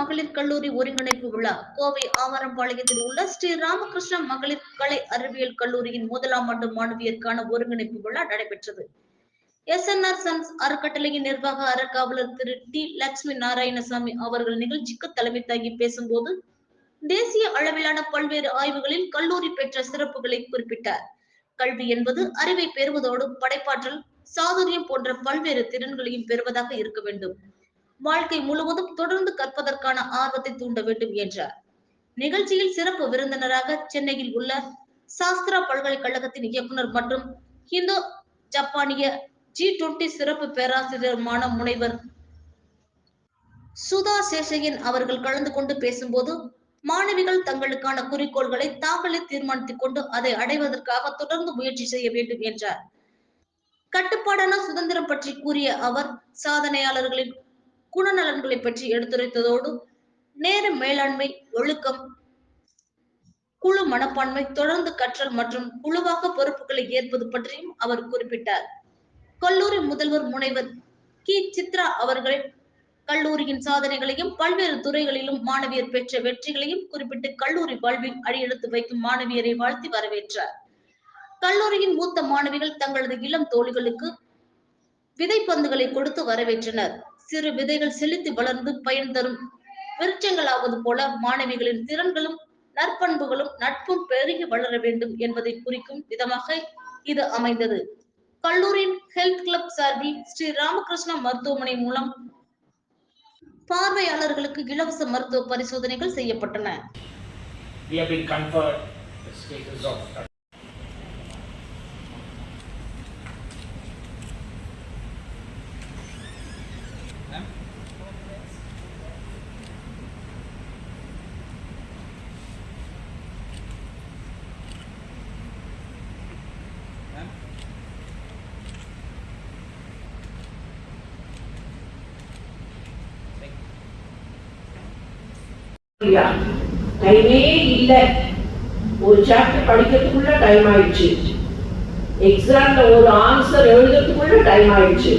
மகளிர் கல்லூரி ஒருங்கிணைப்பு விழா கோவை ஆவாரம்பாளையத்தில் உள்ள ஸ்ரீ ராமகிருஷ்ண மகளிர் கலை அறிவியல் கல்லூரியின் முதலாம் ஆண்டு மாணவியருக்கான ஒருங்கிணைப்பு விழா நடைபெற்றது. எஸ்என்ஆர் சன்ஸ் அறக்கட்டளையின் நிர்வாக அறக்காவலர் திரு டி லட்சுமி நாராயணசாமி அவர்கள் நிகழ்ச்சிக்கு தலைமை தாங்கி பேசும்போது தேசிய அளவிலான பல்வேறு ஆய்வுகளில் கல்லூரி பெற்ற சிறப்புகளை குறிப்பிட்டார். கல்வி என்பது அறிவை பெறுவதோடு படைப்பாற்றல் சாதுரியம் போன்ற பல்வேறு திறன்களையும் பெறுவதாக இருக்க வேண்டும். வாழ்க்கை முழுவதும் தொடர்ந்து கற்பதற்கான ஆர்வத்தை தூண்ட வேண்டும் என்றார். நிகழ்ச்சியில் சிறப்பு விருந்தினராக சென்னையில் உள்ள சாஸ்திரா பல்கலைக்கழகத்தின் இயக்குனர் மற்றும் ஹிந்தோ ஜப்பானிய ஜி டுவெண்டி சிறப்பு பேராசிரியருமான முனைவர் சுதா சேஷையன் அவர்கள் கலந்து கொண்டு பேசும்போது மாணவிகள் தங்களுக்கான குறிக்கோள்களை தாங்களே தீர்மானித்துக் கொண்டு அதை அடைவதற்காக தொடர்ந்து முயற்சி செய்ய வேண்டும் என்றார். கட்டுப்பாடான சுதந்திரம் பற்றி கூறிய அவர் சாதனையாளர்களின் குணநலன்களை பற்றி எடுத்துரைத்ததோடு நேர மேலாண்மை ஒழுக்கம் குழு மனப்பான்மை தொடர்ந்து கற்றல் மற்றும் குழுவாக பொறுப்புகளை ஏற்பது பற்றியும் அவர் குறிப்பிட்டார். கல்லூரி முதல்வர் முனைவர் கி. சித்ரா அவர்கள் கல்லூரியின் சாதனைகளையும் பல்வேறு துறைகளிலும் மாணவியர் பெற்ற வெற்றிகளையும் குறிப்பிட்டு கல்லூரி வாழ்வில் அடியெடுத்து வைக்கும் மாணவியரை வாழ்த்தி வரவேற்றார். கல்லூரியின் மூத்த மாணவிகள் தங்களது இளம் தோழிகளுக்கு விதைப்பந்துகளை கொடுத்து வரவேற்றனர். சிறு விதைகள் செலுத்தி வளர்ந்து பயன் தரும் விருட்சங்களாவது போல மாணவிகளின் திறன்களும் நற்பண்புகளும் நட்பும் பெருகி வளர வேண்டும் என்பதை குறிக்கும் விதமாக இது அமைந்தது. கல்லூரியின் ஹெல்த் கிளப் சார்பில் ஸ்ரீ ராமகிருஷ்ணா மருத்துவமனை மூலம் பார்வையாளர்களுக்கு இலவச மருத்துவ பரிசோதனைகள் செய்யப்பட்டன. டைமே இல்ல ஒரு சாப்டர் படிக்கிறதுக்குள்ள டைம் ஆயிடுச்சு எக்ஸாம்ல ஒரு ஆன்சர் எழுதுறதுக்குள்ள டைம் ஆயிடுச்சு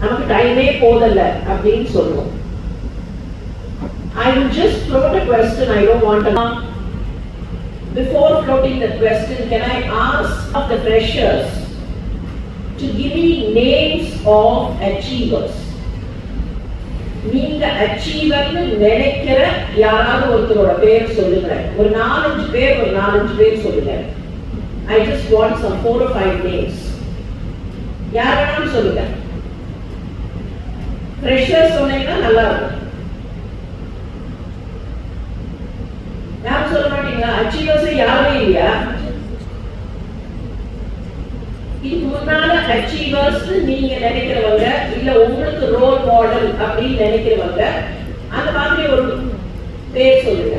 நமக்கு டைமே போதல அப்படின்னு சொல்லுவோம் I will just float a question, I don't want to. Before floating the question, can I ask of the freshers to give me names of achievers? நீங்க அச்சீவர்னு நினைக்கிற யாராவது ஒருத்தரோட பேர் சொல்லுங்க. ஒரு நாலஞ்சு பேர் ஒரு நாலஞ்சு பேர் சொல்லுங்க. I just want some four five names யார் வேணாலும் சொல்லுங்க. ஃப்ரெஷர் சொன்னீங்கன்னா நல்லா இருக்கும். யாரும் சொல்ல மாட்டீங்களா? அச்சீவர்ஸ் யாருமே இல்லையா? உங்களால அச்சீவர்ஸ் நீங்க நினைக்கிறவங்க இல்ல உங்களுக்கு ரோல் மாடல் அப்படின்னு நினைக்கிறவங்க அந்த மாதிரி ஒரு பேர் சொல்லுங்க.